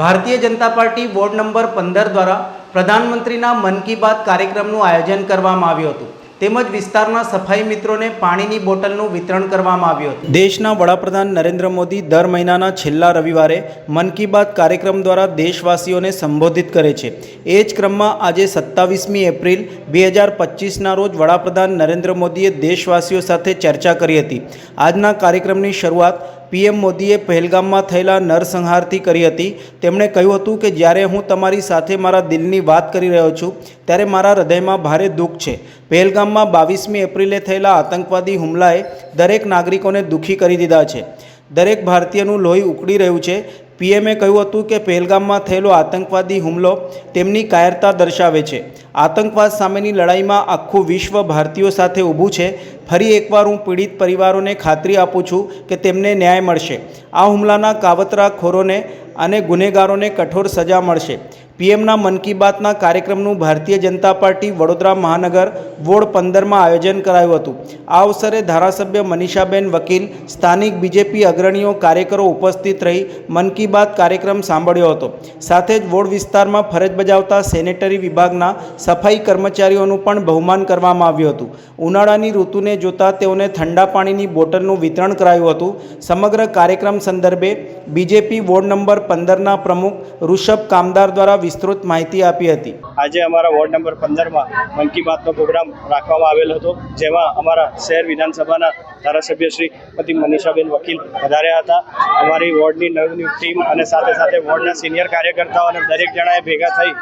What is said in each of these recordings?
Bharatiya Janata party ward number પંદર દ્વારા પ્રધાનમંત્રીના મન કી બાત કાર્યક્રમનું આયોજન કરવામાં આવ્યું હતું. તેમજ વિસ્તારના સફાઈ મિત્રોને પાણીની બોટલનું વિતરણ કરવામાં આવ્યું હતું. દેશના વડાપ્રધાન નરેન્દ્ર મોદી દર મહિનાના છેલ્લા રવિવારે મન કી બાત કાર્યક્રમ દ્વારા દેશવાસીઓને સંબોધિત કરે છે. એ જ ક્રમમાં આજે સત્તાવીસમી એપ્રિલ બે હજાર પચીસના રોજ વડાપ્રધાન નરેન્દ્ર મોદીએ દેશવાસીઓ સાથે ચર્ચા કરી હતી. આજના કાર્યક્રમની શરૂઆત પીએમ મોદીએ પહેલગામમાં થયેલા નરસંહારથી કરી હતી. તેમણે કહ્યું હતું કે જ્યારે હું તમારી સાથે મારા દિલની વાત કરી રહ્યો છું, ત્યારે મારા હૃદયમાં ભારે દુઃખ છે. પહેલગામમાં બાવીસમી એપ્રિલે થયેલા આતંકવાદી હુમલાએ દરેક નાગરિકોને દુઃખી કરી દીધા છે. દરેક ભારતીયનું લોહી ઉકળી રહ્યું છે. પીએમએ કહ્યું હતું કે પહેલગામમાં થયેલો આતંકવાદી હુમલો તેમની કાયરતા દર્શાવે છે. આતંકવાદ સામેની લડાઈમાં આખું વિશ્વ ભારતીયો સાથે ઊભું છે. ફરી એકવાર હું પીડિત પરિવારોને ખાતરી આપું છું કે તેમને ન્યાય મળશે. આ હુમલાના કાવતરાખોરોને અને ગુનેગારોને કઠોર સજા મળશે. પીએમના મન કી બાતના કાર્યક્રમનું ભારતીય જનતા પાર્ટી વડોદરા મહાનગર વોર્ડ પંદરમાં આયોજન કરાયું હતું. આ અવસરે ધારાસભ્ય મનીષાબેન વકીલ, સ્થાનિક બીજેપી અગ્રણીઓ, કાર્યકરો ઉપસ્થિત રહી મન કી બાત કાર્યક્રમ સાંભળ્યો હતો. સાથે જ વોર્ડ વિસ્તારમાં ફરજ બજાવતા સેનેટરી વિભાગના સફાઈ કર્મચારીઓનું પણ બહુમાન કરવામાં આવ્યું હતું. ઉનાળાની ઋતુને જોતા તેઓને ઠંડા પાણીની બોટલનું વિતરણ કરાયું હતું. સમગ્ર કાર્યક્રમ સંદર્ભે બીજેપી વોર્ડ નંબર પંદરના પ્રમુખ ઋષભ કામદાર દ્વારા વિસ્તૃત માહિતી આપી હતી. આજે અમારા વોર્ડ નંબર પંદરમાં મન કી બાતનો પ્રોગ્રામ રાખવામાં આવેલ હતો, જેમાં અમારા શહેર વિધાનસભાના ધારાસભ્ય શ્રી પતિ મનીષાબેન વકીલ વધાર્યા હતા. અમારી વોર્ડની નવની ટીમ અને સાથે સાથે વોર્ડના સિનિયર કાર્યકર્તાઓ અને દરેક જણાએ ભેગા થઈ,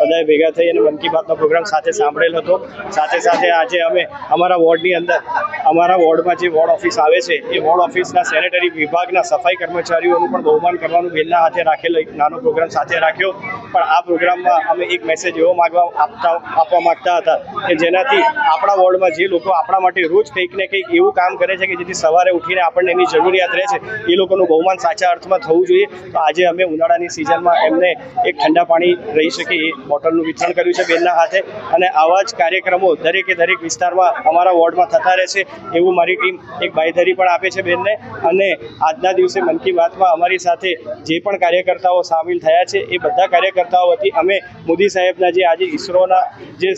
બધાએ ભેગા થઈ અને મન કી બાતનો પ્રોગ્રામ સાથે સાંભળેલ હતો. સાથે સાથે આજે અમે અમારા વોર્ડની અંદર અમારા વોર્ડમાં જે વોર્ડ ઓફિસ આવે છે, એ વોર્ડ ઓફિસના સેનેટરી વિભાગના સફાઈ કર્મચારીઓનું પણ બહુમાન કરવાનું બેનના હાથે રાખેલો એક નાનો પ્રોગ્રામ સાથે રાખ્યો. પણ આ પ્રોગ્રામમાં અમે એક મેસેજ એવો માગવા આપતા, આપવા માંગતા હતા કે જેનાથી આપણા વોર્ડમાં જે લોકો આપણા માટે રોજ કંઈક ને કંઈક એવું કામ કરે છે કે જેથી સવારે ઉઠીને આપણને એની જરૂરિયાત રહે છે, એ લોકોનું બહુમાન સાચા અર્થમાં થવું જોઈએ. તો આજે અમે ઉનાળાની સિઝનમાં એમને એક ઠંડા પાણી રહી શકે એ બોટલનું વિતરણ કર્યું છે બેનના હાથે. અને આવા જ કાર્યક્રમો દરેકે દરેક વિસ્તારમાં અમારા વોર્ડમાં થતા રહેશે એવું મારી ટીમ એક બાંયધરી પણ આપે છે બેનને. અને આજના દિવસે મન કી બાતમાં અમારી સાથે જે પણ કાર્યકર્તાઓ સામેલ થયા છે, એ બધા કાર્યકર્તાઓ વતી અમે મોદી સાહેબના જે આજે ઈસરોના જે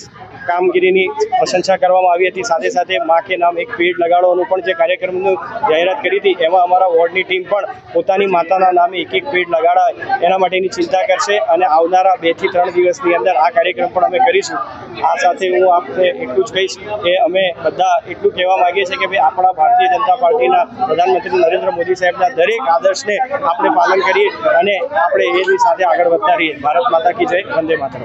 કામગીરીની પ્રશંસા કરવામાં આવી હતી, સાથે સાથે મા કે નામ એક પેડ લગાડવાનું પણ જે કાર્યક્રમનું જાહેરાત કરી હતી, એમાં અમારા વોર્ડની ટીમ પણ પોતાની માતાના નામે એક એક પેડ લગાડાય, એના માટેની ચિંતા કરશે અને આવનારા બેથી ત્રણ દિવસની અંદર આ કાર્યક્રમ પણ અમે કરીશું. આ સાથે હું આપને એટલું જ કહીશ કે અમે બધા એટલું કહેવા માંગીએ છે કે ભાઈ આપણા ભારતીય જનતા પાર્ટીના પ્રધાનમંત્રી નરેન્દ્ર મોદી સાહેબના દરેક આદર્શને આપણે પાલન કરીએ અને આપણે એની સાથે આગળ વધતા રહીએ. ભારત માતા કી જય, વંદે માતરમ.